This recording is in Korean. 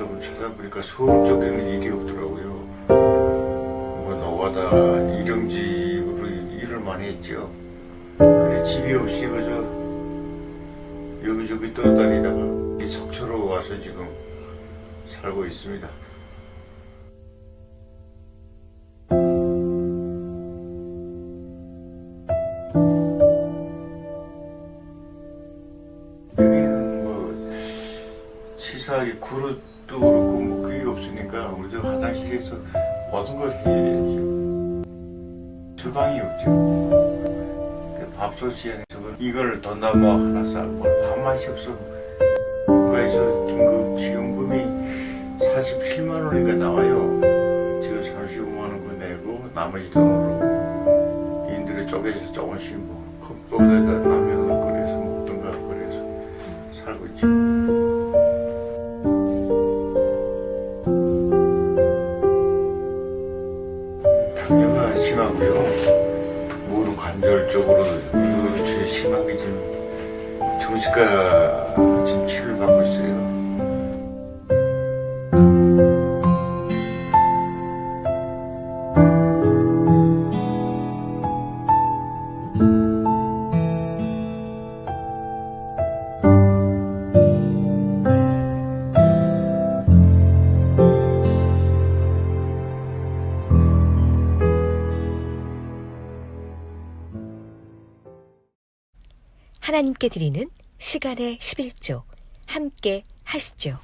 하다 보니까 소극적인 일이 없더라고요. 뭐 노가다 일용직으로 일을 많이 했죠. 그래 집이 없이 그저 여기저기 떠다니다가 이 속초로 와서 지금 살고 있습니다. 뭐 치사하게 그릇 도 그렇고 뭐 그게 없으니까 우리도 화장실에서 모든 걸 해야죠. 주방이 없죠. 그 밥솥이 이걸 돈나무 뭐 하나 싸고 밥맛이 없어. 국가에서 긴급 지원금이 47만 원인가 나와요. 지금 35만 원그 내고 나머지 돈으로 인들이 쪼개서 조금씩 뭐 컵보다에 당뇨가 심하고요. 무릎 관절 쪽으로 이거 심하게 지금 정신과 지금 치료를 받고 있어요. 하나님께 드리는 시간의 11조 함께 하시죠.